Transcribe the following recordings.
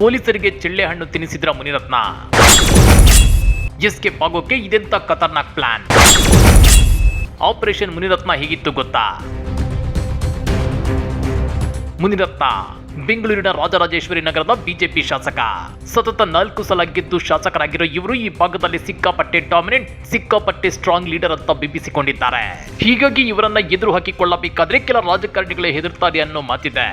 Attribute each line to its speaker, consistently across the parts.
Speaker 1: ಪೊಲೀಸರಿಗೆ ಚಳ್ಳೆ ಹಣ್ಣು ತಿನ್ನಿಸಿದ್ರ ಮುನಿರತ್ನ. ಎಸ್ಕೇಪ್ ಆಗೋಕೆ ಇದೆಂತ ಖತರ್ನಾಕ್ ಪ್ಲಾನ್? ಆಪರೇಷನ್ ಮುನಿರತ್ನ ಹೀಗಿತ್ತು ಗೊತ್ತಾ? ಮುನಿರತ್ನ, ಬೆಂಗಳೂರಿನ ರಾಜರಾಜೇಶ್ವರಿ ನಗರದ ಬಿಜೆಪಿ ಶಾಸಕ. ಸತತ ನಾಲ್ಕು ಸಲ ಗೆದ್ದು ಶಾಸಕರಾಗಿರೋ ಇವರು ಈ ಭಾಗದಲ್ಲಿ ಸಿಕ್ಕಾಪಟ್ಟೆ ಡಾಮಿನೆಂಟ್ ಸಿಕ್ಕಾಪಟ್ಟೆ ಸ್ಟ್ರಾಂಗ್ ಲೀಡರ್ ಅಂತ ಬಿಂಬಿಸಿಕೊಂಡಿದ್ದಾರೆ. ಹೀಗಾಗಿ ಇವರನ್ನ ಎದುರು ಹಾಕಿಕೊಳ್ಳಬೇಕಾದ್ರೆ ಕೆಲ ರಾಜಕಾರಣಿಗಳೇ ಹೆದರ್ತಾರೆ ಅನ್ನೋ ಮಾತಿದೆ.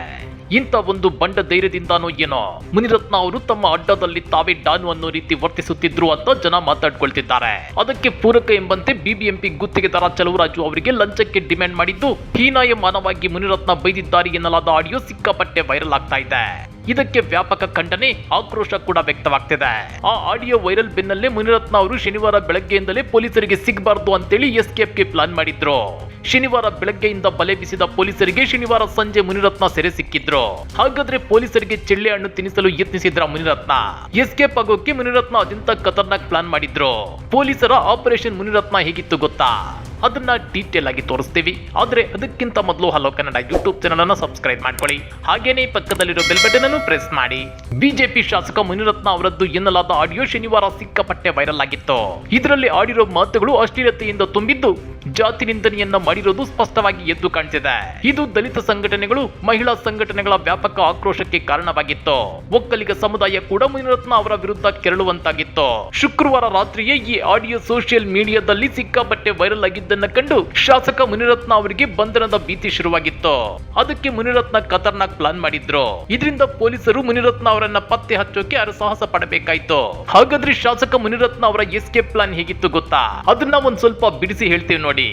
Speaker 1: ಇಂಥ ಒಂದು ಬಂಡ ಧೈರ್ಯದಿಂದನೋ ಏನೋ? ಮುನಿರತ್ನ ಅವರು ತಮ್ಮ ಅಡ್ಡದಲ್ಲಿ ತಾವೇ ಡಾನು ಅನ್ನೋ ರೀತಿ ವರ್ತಿಸುತ್ತಿದ್ರು ಅಂತ ಜನ ಮಾತಾಡ್ಕೊಳ್ತಿದ್ದಾರೆ. ಅದಕ್ಕೆ ಪೂರಕ ಎಂಬಂತೆ ಬಿಬಿಎಂಪಿ ಗುತ್ತಿಗೆದಾರ ಚಲುವರಾಜು ಅವರಿಗೆ ಲಂಚಕ್ಕೆ ಡಿಮ್ಯಾಂಡ್ ಮಾಡಿದ್ದು ಹೀನಾಯ ಮಾನವಾಗಿ ಮುನಿರತ್ನ ಬೈದಿದ್ದಾರೆ ಎನ್ನಲಾದ ಆಡಿಯೋ ಸಿಕ್ಕಾಪಟ್ಟೆ ವೈರಲ್ ಆಗ್ತಾ ಇದೆ. ಇದಕ್ಕೆ ವ್ಯಾಪಕ ಖಂಡನೆ ಆಕ್ರೋಶ ಕೂಡ ವ್ಯಕ್ತವಾಗ್ತಿದೆ. ಆ ಆಡಿಯೋ ವೈರಲ್ ಬೆನ್ನಲ್ಲೇ ಮುನಿರತ್ನ ಅವರು ಶನಿವಾರ ಬೆಳಗ್ಗೆಯಿಂದಲೇ ಪೊಲೀಸರಿಗೆ ಸಿಗಬಾರ್ದು ಅಂತೇಳಿ ಎಸ್ಕೇಪ್ಗೆ ಪ್ಲಾನ್ ಮಾಡಿದ್ರು. ಶನಿವಾರ ಬೆಳಗ್ಗೆಯಿಂದ ಬಲೆ ಬಿಸಿದ ಪೊಲೀಸರಿಗೆ ಶನಿವಾರ ಸಂಜೆ ಮುನಿರತ್ನ ಸೆರೆ ಸಿಕ್ಕಿದ್ರು. ಹಾಗಾದ್ರೆ ಪೊಲೀಸರಿಗೆ ಚೆಳ್ಳೆ ಹಣ್ಣು ತಿನ್ನಿಸಲು ಯತ್ನಿಸಿದ್ರ ಮುನಿರತ್ನ? ಎಸ್ಕೇಪ್ ಆಗೋಕೆ ಮುನಿರತ್ನ ಅತ್ಯಂತ ಖತರ್ನಾಕ್ ಪ್ಲಾನ್ ಮಾಡಿದ್ರು. ಪೊಲೀಸರ ಆಪರೇಷನ್ ಮುನಿರತ್ನ ಹೇಗಿತ್ತು ಗೊತ್ತಾ? ಅದನ್ನ ಡೀಟೇಲ್ ಆಗಿ ತೋರಿಸ್ತೀವಿ. ಆದ್ರೆ ಅದಕ್ಕಿಂತ ಮೊದಲು ಹಲೋ ಕನ್ನಡ ಯೂಟ್ಯೂಬ್ ಚಾನಲ್ ಅನ್ನು ಸಬ್ಸ್ಕ್ರೈಬ್ ಮಾಡ್ಕೊಳ್ಳಿ. ಹಾಗೇನೇ ಪಕ್ಕದಲ್ಲಿರೋ ಬೆಲ್ ಬಟನ್ ಅನ್ನು ಪ್ರೆಸ್ ಮಾಡಿ. ಬಿಜೆಪಿ ಶಾಸಕ ಮುನಿರತ್ನ ಅವರದ್ದು ಎನ್ನಲಾದ ಆಡಿಯೋ ಶನಿವಾರ ಸಿಕ್ಕಾಪಟ್ಟೆ ವೈರಲ್ ಆಗಿತ್ತು. ಇದರಲ್ಲಿ ಆಡಿರೋ ಮಾತುಗಳು ಅಶ್ಲೀಲತೆಯಿಂದ ತುಂಬಿದ್ದು ಜಾತಿ ನಿಂದನೆಯನ್ನ ಮಾಡಿರೋದು ಸ್ಪಷ್ಟವಾಗಿ ಎದ್ದು ಕಾಣ್ತಿದೆ. ಇದು ದಲಿತ ಸಂಘಟನೆಗಳು, ಮಹಿಳಾ ಸಂಘಟನೆಗಳ ವ್ಯಾಪಕ ಆಕ್ರೋಶಕ್ಕೆ ಕಾರಣವಾಗಿತ್ತು. ಒಕ್ಕಲಿಗ ಸಮುದಾಯ ಕೂಡ ಮುನಿರತ್ನ ಅವರ ವಿರುದ್ಧ ಕೆರಳುವಂತಾಗಿತ್ತು. ಶುಕ್ರವಾರ ರಾತ್ರಿಯೇ ಈ ಆಡಿಯೋ ಸೋಷಿಯಲ್ ಮೀಡಿಯಾದಲ್ಲಿ ಸಿಕ್ಕಾಪಟ್ಟೆ ವೈರಲ್ ಆಗಿದ್ದನ್ನ ಕಂಡು ಶಾಸಕ ಮುನಿರತ್ನ ಅವರಿಗೆ ಬಂಧನದ ಭೀತಿ ಶುರುವಾಗಿತ್ತು. ಅದಕ್ಕೆ ಮುನಿರತ್ನ ಖತರ್ನಾಕ್ ಪ್ಲಾನ್ ಮಾಡಿದ್ರು. ಇದರಿಂದ ಪೊಲೀಸರು ಮುನಿರತ್ನ ಅವರನ್ನ ಪತ್ತೆ ಹಚ್ಚೋಕೆ ಅರಸಾಹಸ ಪಡಬೇಕಾಯ್ತು. ಹಾಗಾದ್ರೆ ಶಾಸಕ ಮುನಿರತ್ನ ಅವರ ಎಸ್ಕೇಪ್ ಪ್ಲಾನ್ ಹೇಗಿತ್ತು ಗೊತ್ತಾ? ಅದನ್ನ ಒಂದ್ ಸ್ವಲ್ಪ ಬಿಡಿಸಿ ಹೇಳ್ತೀವಿ ನೋಡಿ.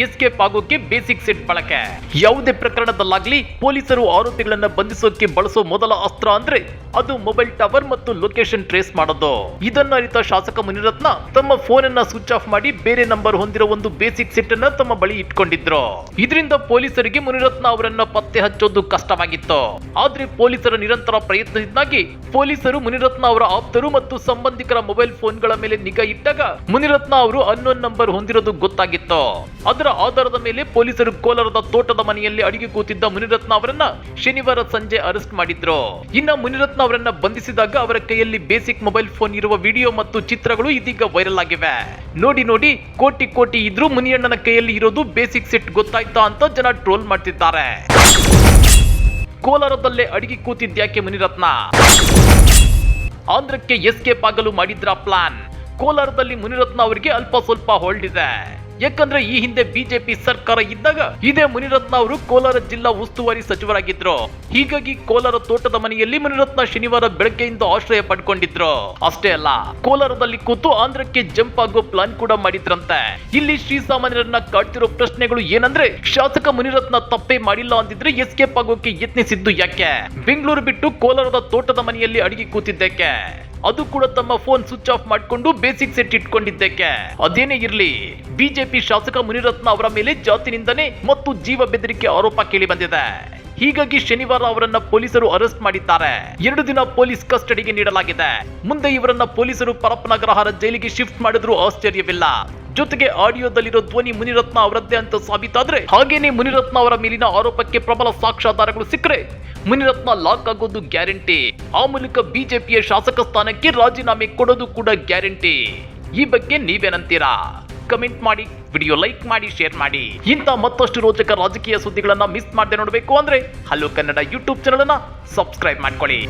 Speaker 1: ಎಸ್ಕೇಪ್ ಆಗೋಕೆ ಬೇಸಿಕ್ ಸೆಟ್ ಬಳಕೆ. ಯಾವುದೇ ಪ್ರಕರಣದಲ್ಲಾಗ್ಲಿ ಪೊಲೀಸರು ಆರೋಪಿಗಳನ್ನ ಬಂಧಿಸೋಕೆ ಬಳಸೋ ಮೊದಲ ಅಸ್ತ್ರ ಅಂದ್ರೆ ಅದು ಮೊಬೈಲ್ ಟವರ್ ಮತ್ತು ಲೊಕೇಶನ್ ಟ್ರೇಸ್ ಮಾಡೋದು. ಇದನ್ನ ಅರಿತ ಶಾಸಕ ಮುನಿರತ್ನ ತಮ್ಮ ಫೋನ್ ಅನ್ನ ಸ್ವಿಚ್ ಆಫ್ ಮಾಡಿ ಬೇರೆ ನಂಬರ್ ಹೊಂದಿರೋ ಒಂದು ಬೇಸಿಕ್ ಸೆಟ್ ಅನ್ನ ತಮ್ಮ ಬಳಿ ಇಟ್ಕೊಂಡಿದ್ರು. ಇದರಿಂದ ಪೊಲೀಸರಿಗೆ ಮುನಿರತ್ನ ಅವರನ್ನ ಪತ್ತೆ ಹಚ್ಚೋದು ಕಷ್ಟವಾಗಿತ್ತು. ಆದ್ರೆ ಪೊಲೀಸರ ನಿರಂತರ ಪ್ರಯತ್ನದಿಂದಾಗಿ ಪೊಲೀಸರು ಮುನಿರತ್ನ ಅವರ ಆಪ್ತರು ಮತ್ತು ಸಂಬಂಧಿಕರ ಮೊಬೈಲ್ ಫೋನ್ಗಳ ಮೇಲೆ ನಿಗಾ ಇಟ್ಟಾಗ ಮುನಿರತ್ನ ಅವರು ಅನ್ನೋನ್ ನಂಬರ್ ಹೊಂದಿರೋದು ಗೊತ್ತಾಗಿತ್ತು. ಆಧಾರದ ಮೇಲೆ ಪೊಲೀಸರು ಕೋಲಾರದ ತೋಟದ ಮನೆಯಲ್ಲಿ ಅಡಿಗೆ ಕೂತಿದ್ದ ಮುನಿರತ್ನ ಅವರನ್ನ ಶನಿವಾರ ಸಂಜೆ ಅರೆಸ್ಟ್ ಮಾಡಿದ್ರು. ಇನ್ನ ಮುನಿರತ್ನ ಅವರನ್ನ ಬಂಧಿಸಿದಾಗ ಅವರ ಕೈಯಲ್ಲಿ ಬೇಸಿಕ್ ಮೊಬೈಲ್ ಫೋನ್ ಇರುವ ವಿಡಿಯೋ ಮತ್ತು ಚಿತ್ರಗಳು ಇದೀಗ ವೈರಲ್ ಆಗಿವೆ. ನೋಡಿ ನೋಡಿ, ಕೋಟಿ ಕೋಟಿ ಇದ್ರೂ ಮುನಿಯಣ್ಣನ ಕೈಯಲ್ಲಿ ಇರೋದು ಬೇಸಿಕ್ ಸೆಟ್ ಗೊತ್ತಾಯ್ತಾ ಅಂತ ಜನ ಟ್ರೋಲ್ ಮಾಡ್ತಿದ್ದಾರೆ. ಕೋಲಾರದಲ್ಲೇ ಅಡಿಗೆ ಕೂತಿದ್ಯಾಕೆ ಮುನಿರತ್ನ? ಆಂಧ್ರಕ್ಕೆ ಎಸ್ಕೇಪ್ ಆಗಲು ಮಾಡಿದ್ರ ಪ್ಲಾನ್? ಕೋಲಾರದಲ್ಲಿ ಮುನಿರತ್ನ ಅವರಿಗೆ ಅಲ್ಪ ಸ್ವಲ್ಪ ಹೋಲ್ಡ್ ಇದೆ. ಯಾಕಂದ್ರೆ ಈ ಹಿಂದೆ ಬಿಜೆಪಿ ಸರ್ಕಾರ ಇದ್ದಾಗ ಇದೇ ಮುನಿರತ್ನ ಅವರು ಕೋಲಾರ ಜಿಲ್ಲಾ ಉಸ್ತುವಾರಿ ಸಚಿವರಾಗಿದ್ರು. ಹೀಗಾಗಿ ಕೋಲಾರ ತೋಟದ ಮನೆಯಲ್ಲಿ ಮುನಿರತ್ನ ಶನಿವಾರ ಬೆಳಗ್ಗೆಯಿಂದ ಆಶ್ರಯ ಪಡ್ಕೊಂಡಿದ್ರು. ಅಷ್ಟೇ ಅಲ್ಲ, ಕೋಲಾರದಲ್ಲಿ ಕೂತು ಆಂಧ್ರಕ್ಕೆ ಜಂಪ್ ಆಗೋ ಪ್ಲಾನ್ ಕೂಡ ಮಾಡಿದ್ರಂತೆ. ಇಲ್ಲಿ ಶ್ರೀಸಾಮಾನ್ಯರನ್ನ ಕಾಡ್ತಿರೋ ಪ್ರಶ್ನೆಗಳು ಏನಂದ್ರೆ, ಶಾಸಕ ಮುನಿರತ್ನ ತಪ್ಪೇ ಮಾಡಿಲ್ಲ ಅಂದಿದ್ರೆ ಎಸ್ಕೇಪ್ ಆಗೋಕೆ ಯತ್ನಿಸಿದ್ದು ಯಾಕೆ? ಬೆಂಗಳೂರು ಬಿಟ್ಟು ಕೋಲಾರದ ತೋಟದ ಮನೆಯಲ್ಲಿ ಅಡಿಗೆ ಕೂತಿದ್ದಕ್ಕೆ. ಅದು ಕೂಡ ತಮ್ಮ ಫೋನ್ ಸ್ವಿಚ್ ಆಫ್ ಮಾಡಿಕೊಂಡು ಬೇಸಿಕ್ ಸೆಟ್ ಇಟ್ಕೊಂಡಿದ್ದಕ್ಕೆ. ಅದೇನೇ ಇರಲಿ ಬಿಜೆಪಿ ಶಾಸಕ ಮುನಿರತ್ನ ಅವರ ಮೇಲೆ ಜಾತಿಯಿಂದನೆ ಮತ್ತು ಜೀವ ಬೆದರಿಕೆ ಆರೋಪ ಕೇಳಿ ಬಂದಿದೆ. ಹೀಗಾಗಿ ಶನಿವಾರ ಅವರನ್ನ ಪೊಲೀಸರು ಅರೆಸ್ಟ್ ಮಾಡಿದ್ದಾರೆ. ಎರಡು ದಿನ ಪೊಲೀಸ್ ಕಸ್ಟಡಿಗೆ ನೀಡಲಾಗಿದೆ. ಮುಂದೆ ಇವರನ್ನ ಪೊಲೀಸರು ಪರಪ್ಪನಗರಹಾರ ಜೈಲಿಗೆ ಶಿಫ್ಟ್ ಮಾಡಿದ್ರು ಆಶ್ಚರ್ಯವಿಲ್ಲ. ಜೊತೆಗೆ ಆಡಿಯೋದಲ್ಲಿರೋ ಧ್ವನಿ ಮುನಿರತ್ನ ಅವರದ್ದೇ ಅಂತ ಸಾಬೀತಾದ್ರೆ, ಹಾಗೇನೆ ಮುನಿರತ್ನ ಅವರ ಮೇಲಿನ ಆರೋಪಕ್ಕೆ ಪ್ರಬಲ ಸಾಕ್ಷ್ಯಾಧಾರಗಳು ಸಿಕ್ಕರೆ, ಮುನಿರತ್ನ ಲಾಕ್ ಆಗೋದು ಗ್ಯಾರಂಟಿ. ಆ ಮೂಲಕ ಬಿಜೆಪಿಯ ಶಾಸಕ ಸ್ಥಾನಕ್ಕೆ ರಾಜೀನಾಮೆ ಕೊಡೋದು ಕೂಡ ಗ್ಯಾರಂಟಿ. ಈ ಬಗ್ಗೆ ನೀವೇನಂತೀರಾ? ಕಮೆಂಟ್ ಮಾಡಿ, ವಿಡಿಯೋ ಲೈಕ್ ಮಾಡಿ, ಶೇರ್ ಮಾಡಿ. ಇಂಥ ಮತ್ತಷ್ಟು ರೋಚಕ ರಾಜಕೀಯ ಸುದ್ದಿಗಳನ್ನ ಮಿಸ್ ಮಾಡದೆ ನೋಡಬೇಕು ಅಂದ್ರೆ, ಹಲೋ ಕನ್ನಡ ಯೂಟ್ಯೂಬ್ ಚಾನಲ್ ಅನ್ನ ಸಬ್ಸ್ಕ್ರೈಬ್ ಮಾಡ್ಕೊಳ್ಳಿ.